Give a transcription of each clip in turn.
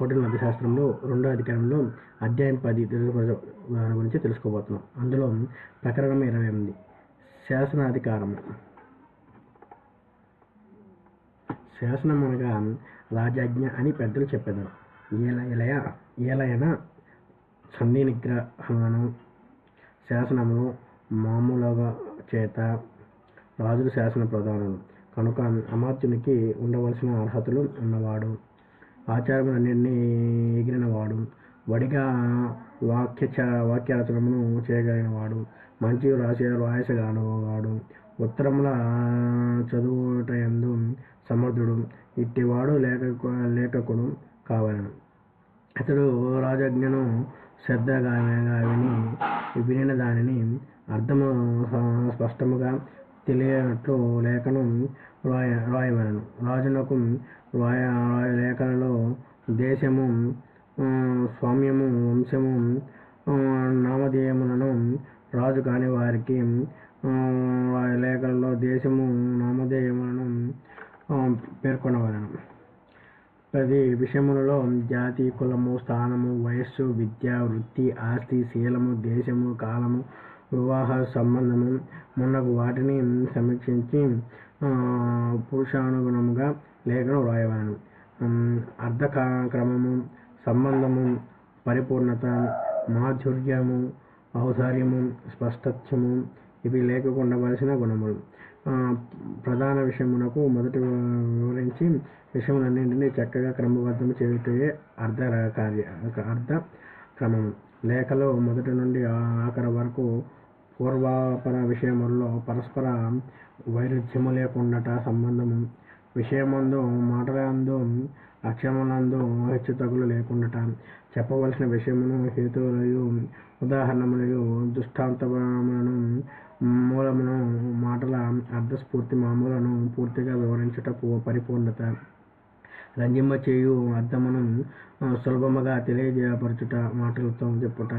కోటల శాస్త్రంలో రెండో అధికారంలో అధ్యాయం పది దాని గురించి తెలుసుకోబోతున్నాం. అందులో ప్రకరణం ఇరవై ఎనిమిది. శాసనాధికారం శాసనం అనగా రాజాజ్ఞ అని పెద్దలు చెప్పేదారు ఏల ఇలయ ఏలయన సంధి నిగ్రహములను శాసనమును మామూలుగా చేత రాజుల శాసన ప్రధానులు. కనుక అమాత్యునికి ఉండవలసిన అర్హతలు ఉన్నవాడు. ఆచారములన్నింటినీ ఎగిరినవాడు వడిగా వాక్య వాక్యరచనమును చేయగలిగినవాడు. మంచి రాసి రాయసగానవాడు ఉత్తరముల చదువుటయందు సమర్థుడు. ఇట్టివాడు లేఖ లేఖకుడు కావలను. అతడు రాజజ్ఞను శ్రద్ధగా విని వినిన దానిని అర్థము స్పష్టముగా తెలియనట్లు లేఖను రాయ రాయవలను. రాజునకు రాయ రాయ లేఖలలో దేశము స్వామ్యము వంశము నామధేయములను రాజు కాని వారికి రాయ లేఖలలో దేశము నామధేయములను పేర్కొనవలను. ప్రతి విషయములలో జాతి కులము స్థానము వయస్సు విద్య వృత్తి ఆస్తి శీలము దేశము కాలము వివాహ సంబంధము మొన్నకు వాటిని సమీక్షించి పురుషానుగుణముగా లేఖను వ్రాయవాను అర్ధ క్రమము సంబంధము పరిపూర్ణత మాధుర్యము ఔదార్యము స్పష్టత్వము ఇవి లేకుండవలసిన గుణములు. ప్రధాన విషయమునకు మొదటి వివరించి విషయములన్నింటినీ చక్కగా క్రమబద్ధం చేయటమే అర్ధ కార్య అర్ధ క్రమము. లేఖలో మొదటి నుండి ఆఖరి వరకు పూర్వాపర విషయముల్లో పరస్పర వైరుధ్యము లేకుండట సంబంధము. విషయమందు మాటలందు అక్షరములందు హెచ్చుతగులు లేకుండాట. చెప్పవలసిన విషయమును హేతువులయు ఉదాహరణములయు దృష్టాంతములను మూలమును మాటల అర్థస్ఫూర్తి మామూలను పూర్తిగా వివరించుట పరిపూర్ణత రంజింప చేయు అర్థమును సులభముగా తెలియజేయపరచుట మాటలతో చెప్పుట.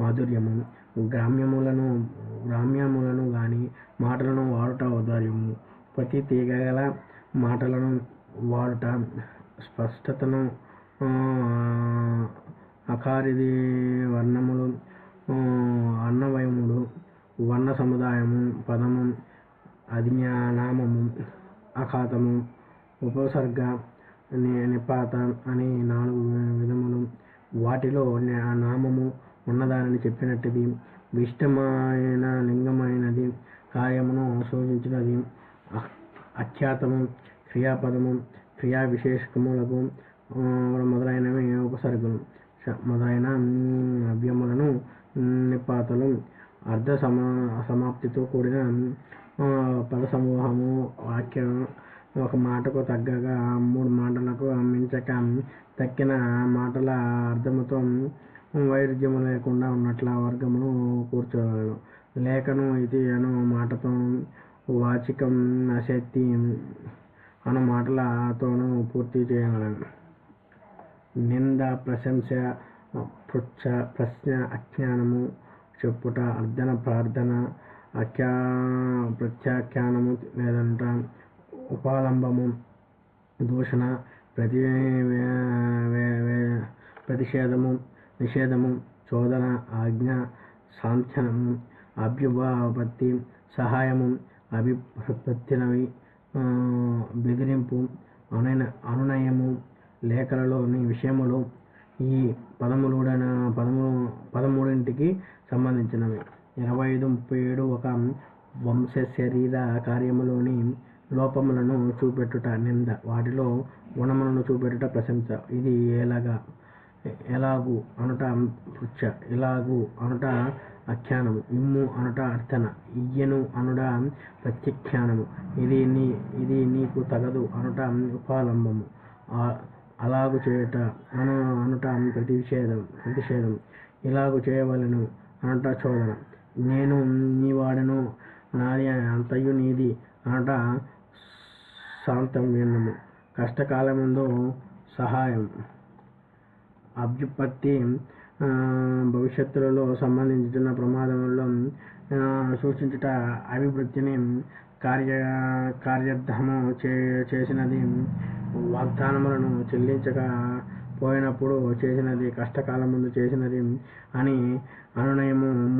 మాధుర్యము గ్రామ్యములను గ్రామ్యములను కానీ మాటలను వాడుట ఔదార్యము. ప్రతి తీగగల మాటలను వాడుట స్పష్టతను అకారిది వర్ణములు అన్నవయముడు వర్ణ సముదాయము పదము అధిజ్ఞానామము అఖాతము ఉపసర్గ నిపాత అని నాలుగు విధములు. వాటిలో నామము ఉన్నదానిని చెప్పినట్టుది. విష్టమైన లింగమైనది. కార్యమును సూచించినది అఖ్యాతము క్రియాపదము క్రియా విశేషకములకు మొదలైనవి ఉపసర్గలు. మొదలైన అవ్యములను నిపాతలు. అర్ధ సమా సమాప్తితో కూడిన పద సమూహము వాక్యం ఒక మాటకు తగ్గగా మూడు మాటలకు మించక తక్కిన మాటల అర్థముతో వైరుధ్యము లేకుండా ఉన్నట్ల వర్గమును కూర్చోగలను. లేఖను ఇది అను మాటతో వాచికం అశక్తి అను మాటలతోనూ పూర్తి చేయగలను. నింద ప్రశంస పృచ్ఛ ప్రశ్న అజ్ఞానము చెప్పుట అర్ధన ప్రార్థన అఖ్యా ప్రత్యాఖ్యానము లేదంట ఉపాలంబము దూషణ ప్రతి ప్రతిషేధము నిషేధము చోదన ఆజ్ఞ సాంఖ్యనము అభ్యుపత్తి సహాయము అభిప్రత్తినవి బెదిరింపు అనున అనునయము లేఖలలోని విషయములు ఈ పదములుడన పదము పదమూడింటికి సంబంధించినవి. ఇరవై ఐదు ముప్పై ఏడు ఒక వంశ శరీర కార్యములోని లోపములను చూపెట్టుట నింద. వాటిలో గుణములను చూపెట్టుట ప్రశంస. ఇది ఎలాగా ఎలాగు అనుట పృచ్ఛ ఇలాగు అనుట అఖ్యానము ఇమ్ము అనుట అర్థన ఇయ్యను అనుట ప్రత్యఖ్యానము. ఇది నీ ఇది నీకు తగదు అనుట ఉపాలంబము. అలాగు చేయుట అను అనుట ప్రతిషేధం ప్రతిషేధం. ఇలాగు చేయవలను అనుట చోదన. నేను నీ వాడను నాది అంతయు నీది అనుట విన్నము కష్టకాలముందు సహాయం. అభ్యుపత్తి భవిష్యత్తులలో సంబంధించిన ప్రమాదంలో సూచించుట అభివృద్ధిని కార్య కార్యర్థము చే చేసినది వాగ్దానములను చెల్లించక పోయినప్పుడు చేసినది కష్టకాలమందు చేసినది అని అనునయము